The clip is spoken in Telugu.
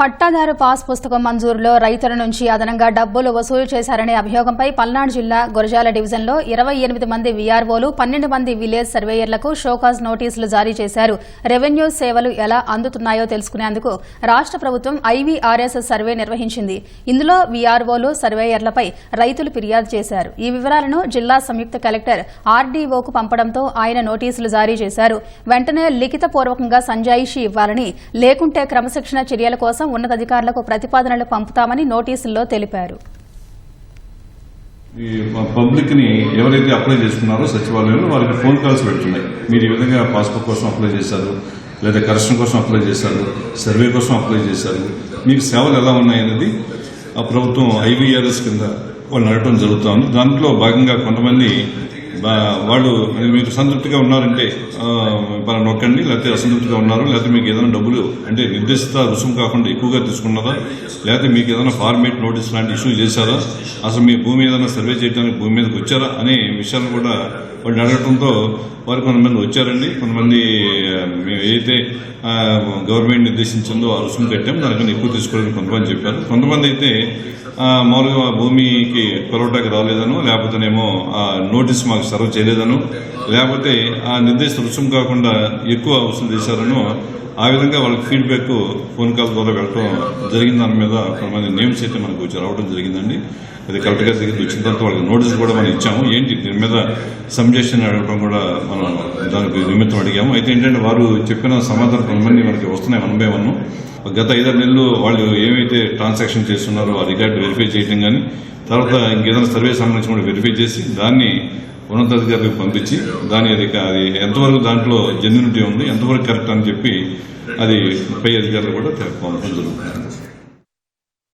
పట్టాదారు పాస్ పుస్తకం మంజూరులో రైతుల నుంచి అదనంగా డబ్బులు వసూలు చేశారనే అభియోగంపై పల్నాడు జిల్లా గురజాల డివిజన్లో ఇరవై ఎనిమిది మంది వీఆర్ఓలు పన్నెండు మంది విలేజ్ సర్వేయర్లకు షోకాజ్ నోటీసులు జారీ చేశారు. రెవెన్యూ సేవలు ఎలా అందుతున్నాయో తెలుసుకునేందుకు రాష్ట ప్రభుత్వం ఐవీఆర్ఎస్ సర్వే నిర్వహించింది. ఇందులో వీఆర్ఓలు సర్వేయర్లపై రైతులు ఫిర్యాదు చేశారు. ఈ వివరాలను జిల్లా సంయుక్త కలెక్టర్ ఆర్డీఓకు పంపడంతో ఆయన నోటీసులు జారీ చేశారు. వెంటనే లిఖితపూర్వకంగా సంజాయిషీ ఇవ్వాలని లేకుంటే క్రమశిక్షణ చర్యల కోసం ఉన్నతాధికారులకు ప్రతిపాదనలు పంపుతామని నోటీసుల్లో తెలిపారు. పబ్లిక్ని ఎవరైతే అప్లై చేసుకున్నారో సచివాలయంలో వారికి ఫోన్ కాల్స్ పెడుతున్నాయి. మీరు ఈ విధంగా పాస్పోర్ట్ కోసం అప్లై చేశారు లేదా కరెక్షన్ కోసం అప్లై చేశారు సర్వే కోసం అప్లై చేశారు మీకు సేవలు ఎలా ఉన్నాయనేది ఆ ప్రభుత్వం ఐవీఆర్ఎస్ కింద వాళ్ళు నడటం జరుగుతుంది. దాంట్లో భాగంగా కొంతమంది వాళ్ళు మీరు సంతృప్తిగా ఉన్నారంటే మనం నొక్కండి లేకపోతే అసంతృప్తిగా ఉన్నారు లేకపోతే మీకు ఏదైనా డబ్బులు అంటే నిర్దిష్ట రుసుము కాకుండా ఎక్కువగా తీసుకున్నారా? లేకపోతే మీకు ఏదైనా ఫార్మేట్ నోటీస్ లాంటి ఇష్యూ చేశారా? అసలు మీ భూమి ఏదైనా సర్వే చేయడానికి భూమి మీదకి వచ్చారా? అనే విషయాలు కూడా వాళ్ళు అడగడంతో వారు కొంతమంది వచ్చారండి. కొంతమంది మేము ఏదైతే గవర్నమెంట్ నిర్దేశించిందో ఆ రుసుము కట్టాం దానికన్నా ఎక్కువ తీసుకోవాలని కొంతమంది చెప్పారు. కొంతమంది అయితే ఆ, మామూలుగా భూమికి కొరవటానికి రాలేదను లేకపోతేనేమో ఆ నోటీస్ మాకు సర్వ్ చేయలేదను లేకపోతే ఆ నిర్దేశిత రుసుము కాకుండా ఎక్కువ వసూలు చేశారను ఆ విధంగా వాళ్ళకి ఫీడ్బ్యాక్ ఫోన్ కాల్ ద్వారా వెళ్ళటం జరిగిన దాని మీద కొంతమంది నేమ్స్ అయితే మనకు వచ్చి రావడం జరిగిందండి. అది కరెక్ట్గా గారి వచ్చిన తర్వాత వాళ్ళకి నోటీస్ కూడా మనం ఇచ్చాము. ఏంటి దీని మీద సంజెషన్ అడగడం కూడా మనం దానికి నిమిత్తం అడిగాము. అయితే ఏంటంటే వారు చెప్పిన సమాధానం కొంతమంది మనకి వస్తున్నాయి వన్ బై వన్. గత ఐదారు నెలలు వాళ్ళు ఏమైతే ట్రాన్సాక్షన్ చేస్తున్నారో ఆ రికార్డు వెరిఫై చేయడం కానీ తర్వాత ఇంకేదైనా సర్వే సంబంధించి కూడా వెరిఫై చేసి దాన్ని ఉన్నతాధికారులకు పంపించి దాని అది ఎంతవరకు దాంట్లో జెన్యునిటీ ఉంది ఎంతవరకు కరెక్ట్ అని చెప్పి అది పై అధికారులు కూడా పంపడం జరుగుతుంది